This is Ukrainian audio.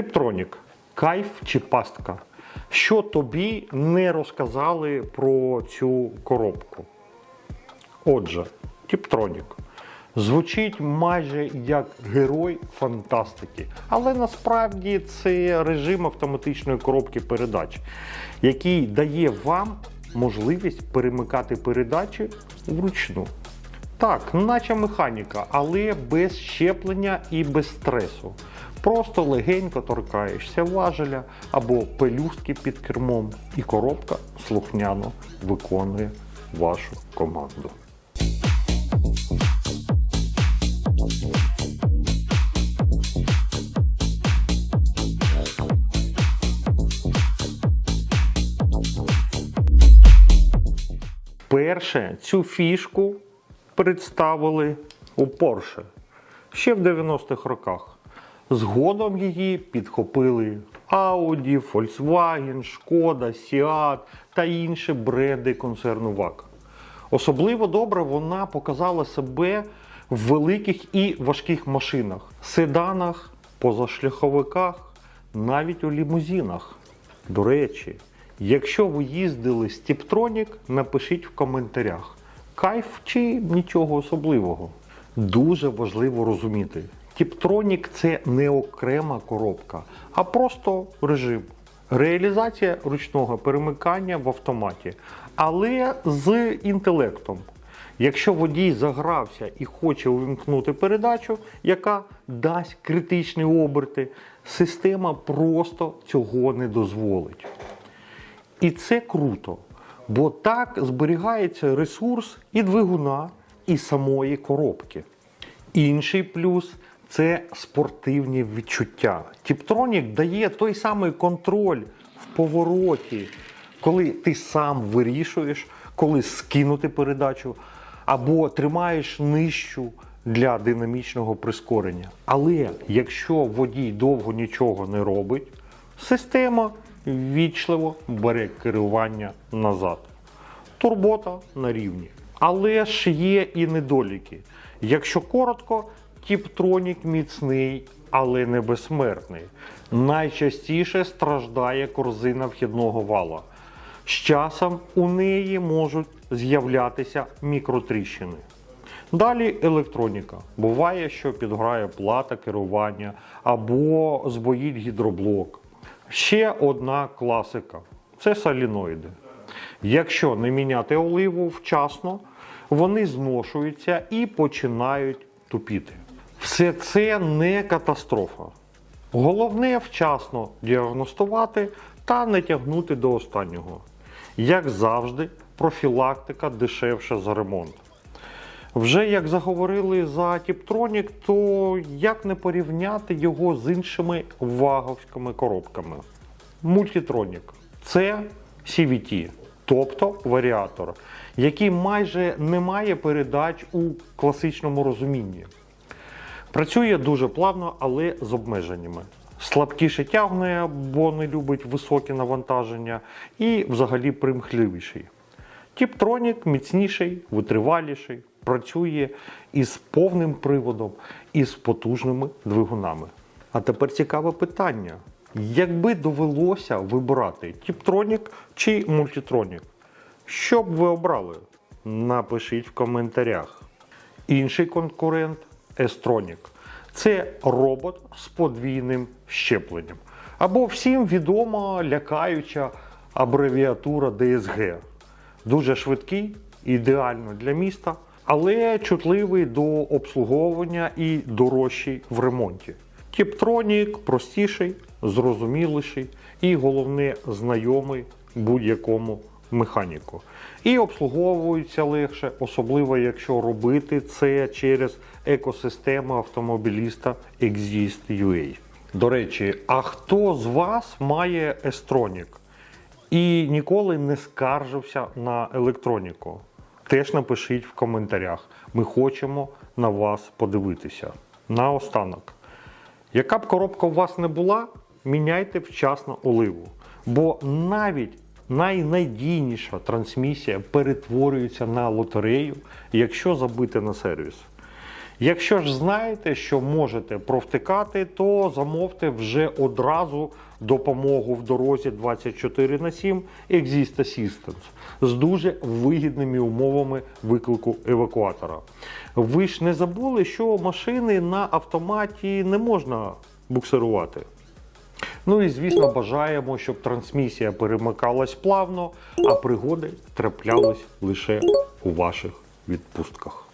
Типтронік. Кайф чи пастка. Що тобі не розказали про цю коробку? Отже, Тіптронік. Звучить майже як герой фантастики, але насправді це режим автоматичної коробки передач, який дає вам можливість перемикати передачі вручну. Так, наче механіка, але без щеплення і без стресу. Просто легенько торкаєшся важеля або пелюстки під кермом, і коробка слухняно виконує вашу команду. Перше цю фішку представили у Porsche ще в 90-х роках. Згодом її підхопили Audi, Volkswagen, Шкода, Seat та інші бренди концерну ВАК. Особливо добре вона показала себе в великих і важких машинах, седанах, позашляховиках, навіть у лімузинах. До речі, якщо ви їздили з Tiptronic, напишіть в коментарях, кайф чи нічого особливого. Дуже важливо розуміти. Tiptronic – це не окрема коробка, а просто режим. Реалізація ручного перемикання в автоматі, але з інтелектом. Якщо водій загрався і хоче увімкнути передачу, яка дасть критичні оберти, система просто цього не дозволить. І це круто, бо так зберігається ресурс і двигуна, і самої коробки. Інший плюс це спортивні відчуття. Тіптронік дає той самий контроль в повороті, коли ти сам вирішуєш, коли скинути передачу, або тримаєш нижчу для динамічного прискорення. Але якщо водій довго нічого не робить, система ввічливо бере керування назад. Турбота на рівні. Але ж є і недоліки. Якщо коротко, Тіптронік міцний, але не безсмертний. Найчастіше страждає корзина вхідного вала. З часом у неї можуть з'являтися мікротріщини. Далі електроніка. Буває, що підграє плата керування або збоїть гідроблок. Ще одна класика це соліноїди. Якщо не міняти оливу вчасно, вони зношуються і починають тупіти. Все це не катастрофа. Головне вчасно діагностувати та не тягнути до останнього. Як завжди, профілактика дешевша за ремонт. Вже як заговорили за Тіптронік, то як не порівняти його з іншими ваговськими коробками? Мультитронік це CVT, тобто варіатор, який майже не має передач у класичному розумінні. Працює дуже плавно, але з обмеженнями. Слабкіше тягне, бо не любить високі навантаження, і взагалі примхливіший. Тіптронік міцніший, витриваліший, працює із повним приводом і з потужними двигунами. А тепер цікаве питання: якби довелося вибирати Тіптронік чи мультитронік, що б ви обрали? Напишіть в коментарях. Інший конкурент Естронік. Це робот з подвійним щепленням. Або всім відома лякаюча абревіатура DSG. Дуже швидкий, ідеально для міста, але чутливий до обслуговування і дорожчий в ремонті. Тіптронік простіший, зрозуміліший і, головне, знайомий будь-якому механіку. І обслуговується легше, особливо якщо робити це через екосистему автомобіліста Exist.ua. До речі, а хто з вас має Estronік і ніколи не скаржився на електроніку? Теж напишіть в коментарях. Ми хочемо на вас подивитися. Наостанок. Яка б коробка у вас не була, міняйте вчасно оливу. Бо навіть найнадійніша трансмісія перетворюється на лотерею, якщо забити на сервіс. Якщо ж знаєте, що можете провтикати, то замовте вже одразу допомогу в дорозі 24 на 7 Exist Assistance з дуже вигідними умовами виклику евакуатора. Ви ж не забули, що машини на автоматі не можна буксирувати. Ну і звісно, бажаємо, щоб трансмісія перемикалась плавно, а пригоди траплялись лише у ваших відпустках.